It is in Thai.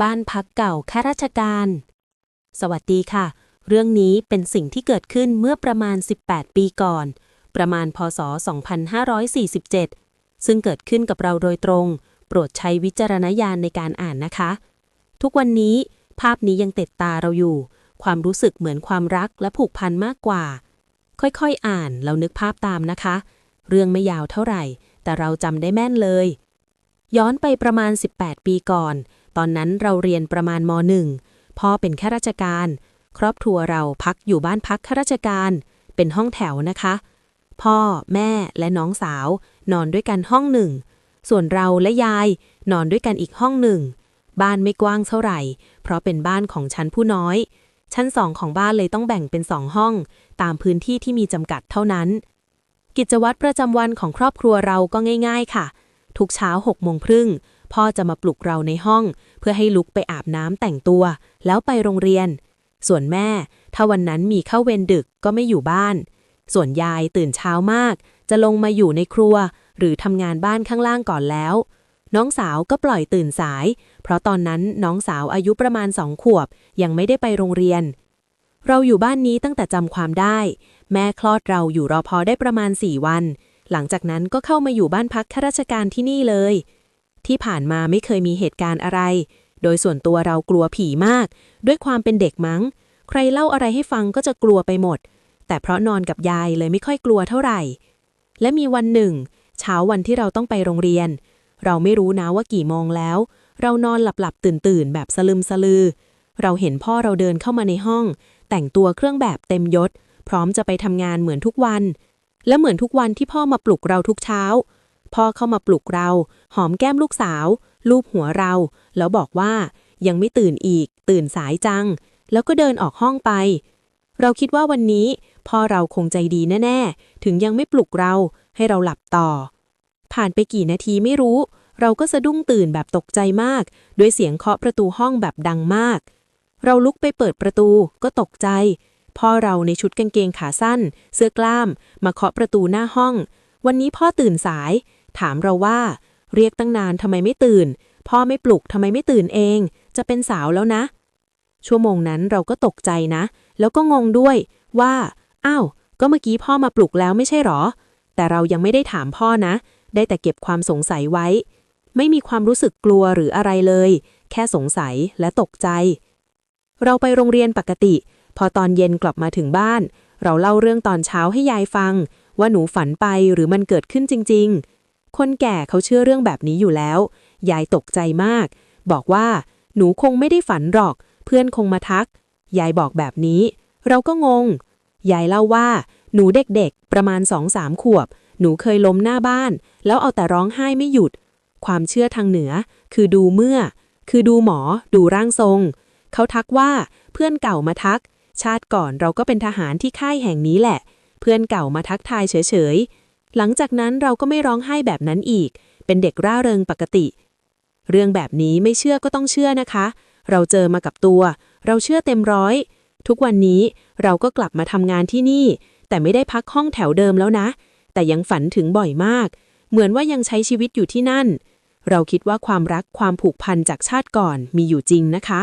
บ้านพักเก่าข้าราชการ สวัสดีค่ะ เรื่องนี้เป็นสิ่งที่เกิดขึ้นเมื่อประมาณ 18 ปีก่อน ประมาณพศ 2547 ซึ่งเกิดขึ้นกับเราโดยตรง โปรดใช้วิจารณญาณในการอ่านนะคะ ทุกวันนี้ภาพนี้ยังติดตาเราอยู่ ความรู้สึกเหมือนความรักและผูกพันมากกว่า ค่อยๆอ่านเรานึกภาพตามนะคะ เรื่องไม่ยาวเท่าไหร่ แต่เราจำได้แม่นเลย ย้อนไปประมาณ 18 ปีก่อน ตอนนั้นเราเรียนประมาณม .1 พ่อเป็นข้าราชการ ครอบครัวเราพักอยู่บ้านพักข้าราชการ เป็นห้องแถวนะคะ พ่อ แม่และน้องสาว นอนด้วยกันห้องหนึ่ง ส่วนเราและยาย นอนด้วยกันอีกห้องหนึ่ง บ้านไม่กว้างเท่าไหร่ เพราะเป็นบ้านของชั้นผู้น้อย ชั้นสองของบ้านเลยต้องแบ่งเป็นสองห้อง ตามพื้นที่ที่มีจำกัดเท่านั้น กิจวัตรประจำวันของครอบครัวเราก็ง่าย ๆ ค่ะ ทุกเช้าหกโมงครึ่ง พ่อจะมาปลุกเราในห้อง เพื่อให้ลุกไปอาบน้ำแต่งตัว แล้วไปโรงเรียน ส่วนแม่ ถ้าวันนั้นมีเข้าเวรดึกก็ไม่อยู่บ้าน ส่วนยายตื่นเช้ามาก จะลงมาอยู่ในครัว หรือทำงานบ้านข้างล่างก่อนแล้ว น้องสาวก็ปล่อยตื่นสาย เพราะตอนนั้นน้องสาวอายุประมาณสองขวบ ยังไม่ได้ไปโรงเรียน เราอยู่บ้านนี้ตั้งแต่จำความได้ แม่คลอดเราอยู่รอพอได้ประมาณสี่วันหลังจากนั้นก็เข้ามาอยู่บ้านพักข้าราชการที่นี่เลย ที่ผ่านมาไม่เคยมีเหตุการณ์อะไร โดยส่วนตัวเรากลัวผีมาก ด้วยความเป็นเด็กมั้ง ใครเล่าอะไรให้ฟังก็จะกลัวไปหมด แต่เพราะนอนกับยายเลยไม่ค่อยกลัวเท่าไหร่ และมีวันหนึ่ง เช้าวันที่เราต้องไปโรงเรียน เราไม่รู้นะว่ากี่โมงแล้ว เรานอนหลับๆตื่นๆ แบบสลึมสลือ เราเห็นพ่อเราเดินเข้ามาในห้อง แต่งตัวเครื่องแบบเต็มยศ พร้อมจะไปทำงานเหมือนทุกวัน และเหมือนทุกวันที่พ่อมาปลุกเราทุกเช้า พ่อเข้ามาปลุกเรา หอมแก้มลูกสาว ลูบหัวเรา แล้วบอกว่ายังไม่ตื่นอีก ตื่นสายจัง แล้วก็เดินออกห้องไป เราคิดว่าวันนี้ พ่อเราคงใจดีแน่ๆ ถึงยังไม่ปลุกเราให้เราหลับต่อ ผ่านไปกี่นาทีไม่รู้ เราก็สะดุ้งตื่นแบบตกใจมาก ด้วยเสียงเคาะประตูห้องแบบดังมาก เราลุกไปเปิดประตูก็ตกใจ พ่อเราในชุดกางเกงขาสั้น เสื้อกล้าม มาเคาะประตูหน้าห้อง วันนี้พ่อตื่นสาย ถามเราว่า เรียกตั้งนานทำไมไม่ตื่น พ่อไม่ปลุกทำไมไม่ตื่นเอง จะเป็นสาวแล้วนะ ชั่วโมงนั้นเราก็ตกใจนะ แล้วก็งงด้วยว่าอ้าวก็เมื่อกี้พ่อมาปลุกแล้วไม่ใช่หรอ แต่เรายังไม่ได้ถามพ่อนะ ได้แต่เก็บความสงสัยไว้ ไม่มีความรู้สึกกลัวหรืออะไรเลย แค่สงสัยและตกใจ เราไปโรงเรียนปกติ พอตอนเย็นกลับมาถึงบ้าน เราเล่าเรื่องตอนเช้าให้ยายฟัง ว่าหนูฝันไปหรือมันเกิดขึ้นจริง ๆ คนแก่เขาเชื่อเรื่องแบบนี้อยู่แล้ว ยายตกใจมาก บอกว่า หนูคงไม่ได้ฝันหรอก เพื่อนคงมาทัก ยายบอกแบบนี้ เราก็งง ยายเล่าว่า หนูเด็กๆ ประมาณสองสามขวบ หนูเคยล้มหน้าบ้าน แล้วเอาแต่ร้องไห้ไม่หยุด ความเชื่อทางเหนือ คือดูเมื่อ คือดูหมอ ดูร่างทรง เขาทักว่าเพื่อนเก่ามาทัก ชาติก่อนเราก็เป็นทหารที่ค่ายแห่งนี้แหละ เพื่อนเก่ามาทักทายเฉยๆ หลังจากนั้นเราก็ไม่ร้องไห้แบบนั้นอีก เป็นเด็กร่าเริงปกติ เรื่องแบบนี้ไม่เชื่อก็ต้องเชื่อนะคะ เราเจอมากับตัว เราเชื่อเต็มร้อย ทุกวันนี้เราก็กลับมาทำงานที่นี่ แต่ไม่ได้พักห้องแถวเดิมแล้วนะ แต่ยังฝันถึงบ่อยมาก เหมือนว่ายังใช้ชีวิตอยู่ที่นั่น เราคิดว่าความรักความผูกพันจากชาติก่อนมีอยู่จริงนะคะ